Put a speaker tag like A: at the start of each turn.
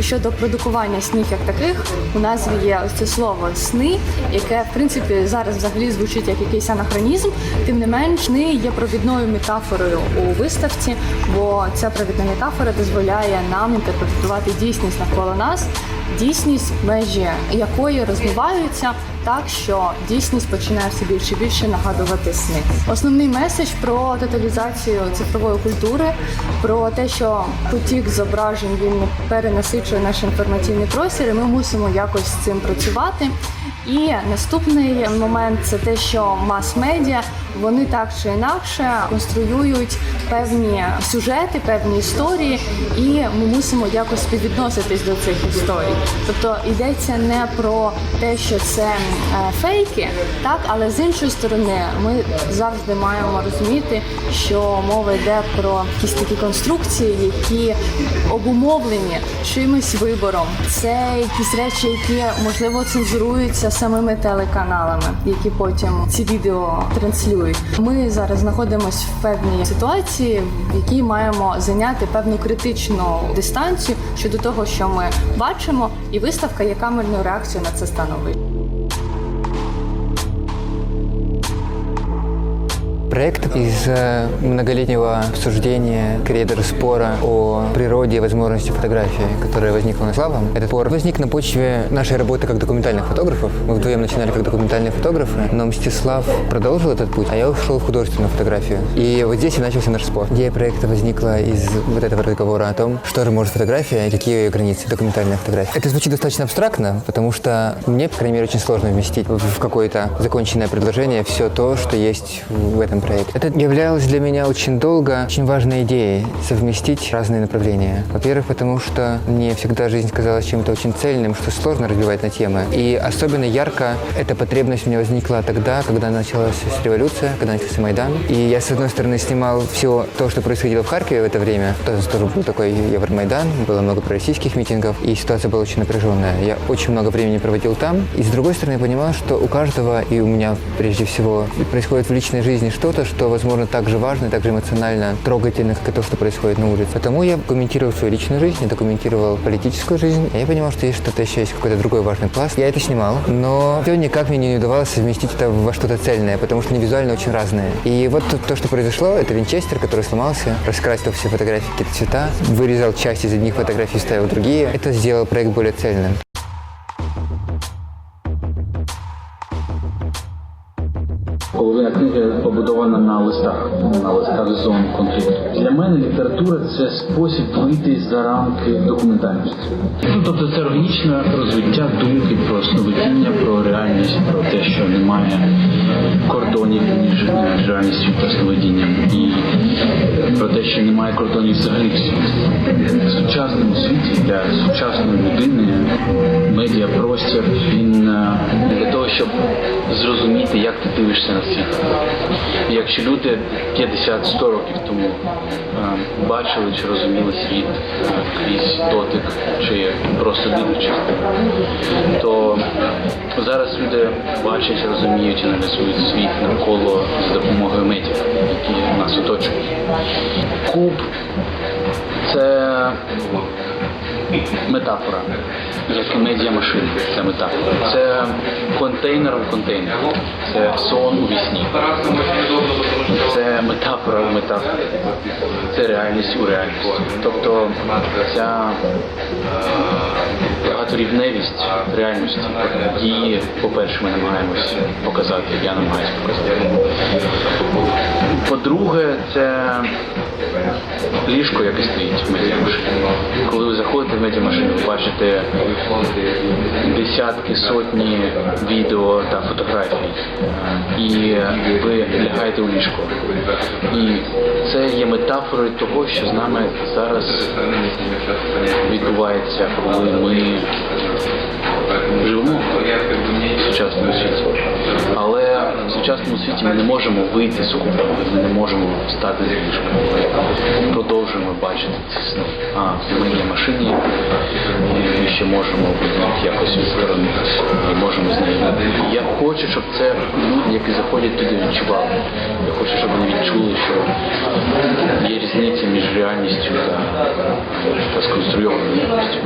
A: щодо продукування снів як таких, у назві є ось це слово сни, яке в принципі зараз взагалі звучить як якийсь анахронізм. Тим не менш, сни є провідною метафорою у виставці, бо ця провідна метафора дозволяє нам інтерпретувати дійсність навколо нас, дійсність, межі якої розмиваються так, що дійсність починає все більше і більше нагадувати сни. Основний меседж про тоталізацію цифрової культури, про те, що потік зображень він перенасичує наш інформаційний простір, і ми мусимо якось з цим працювати. І наступний момент це те, що мас-медіа вони так чи інакше конструюють певні сюжети, певні історії, і ми мусимо якось співвідноситись до цих історій. Тобто йдеться не про те, що це е, фейки, так, але з іншої сторони, ми завжди маємо розуміти, що мова йде про якісь такі конструкції, які обумовлені чимось вибором. Це якісь речі, які можливо цензуруються самими телеканалами, які потім ці відео транслюють. Ми зараз знаходимося в певній ситуації, в якій маємо зайняти певну критичну дистанцію щодо того, що ми бачимо, і виставка є камерною реакцією на це становить.
B: Проект из э, многолетнего обсуждения, даже спора о природе и возможности фотографии, которая возникла на Славом. Этот спор возник на почве нашей работы как документальных фотографов. Мы вдвоем начинали как документальные фотографы, но Мстислав продолжил этот путь, а я ушел в художественную фотографию. И вот здесь и начался наш спор. Идея проекта возникла из вот этого разговора о том, что же может фотография и какие ее границы, документальная фотография. Это звучит достаточно абстрактно, потому что мне, по крайней мере, очень сложно вместить в какое-то законченное предложение все то, что есть в этом проекте. Это являлось для меня очень долго очень важной идеей совместить разные направления. Во-первых, потому что мне всегда жизнь казалась чем-то очень цельным, что сложно разбивать на темы. И особенно ярко эта потребность у меня возникла тогда, когда началась революция, когда начался Майдан. И я, с одной стороны, снимал все то, что происходило в Харькове в это время. Тоже, тоже был такой Евромайдан, было много пророссийских митингов, и ситуация была очень напряженная. Я очень много времени проводил там. И с другой стороны, я понимал, что у каждого, и у меня прежде всего, происходит в личной жизни что-то, что, возможно, так же важно, и так же эмоционально трогательно, как и то, что происходит на улице. Потому я документировал свою личную жизнь, я документировал политическую жизнь. Я понимал, что есть что-то еще, есть какой-то другой важный пласт. Я это снимал, но все никак мне не удавалось совместить это во что-то цельное, потому что они визуально очень разные. И вот то, то, что произошло, это винчестер, который сломался, раскрасил все фотографии какие-то цвета, вырезал часть из одних фотографий, ставил другие. Это сделало проект более цельным.
C: Половина книги побудована на листах, на листах зон конфлікту. Для мене література це спосіб вийти за рамки документальності. Ну, тобто це органічне розвиття думки про сновидіння, про реальність, про те, що немає кордонів між реальністю та сновидінням, і про те, що немає кордонів взагалі в сучасному світі для сучасної людини медіапростір він е, для того, щоб зрозуміти, як ти дивишся на світ. І Якщо люди 50-100 років тому е, бачили чи розуміли світ крізь дотик чи просто дивлячись, то зараз люди бачать, розуміють, аналізують світ навколо за допомогою медіа, які нас оточують. Куб це метафора, як і медіамашина, це метафора. Це контейнер в контейнері, це сон у вісні. Це метафора в метафорі, це реальність у реальності. Тобто ця багаторівневість реальності, її, по-перше, ми намагаємось показати, я намагаюся показати. По-друге, це ліжко, яке стоїть в медіамашині. Коли ви заходите в медіамашину, ви бачите десятки, сотні відео та фотографій, і ви лягаєте у ліжко. І це є метафорою того, що з нами зараз відбувається, коли ми живемо в сучасному світі. Але в сучасному світі ми не можемо вийти з купи, ми не можемо встати з ліжка. Ми продовжуємо бачити ці сни. А мене є машині, і ще можемо якось відсторонитися можемо з нею. Я хочу, щоб це люди, які заходять туди, відчували. Я хочу, щоб вони відчули, що є різниця між реальністю та, та сконструйованою реальністю.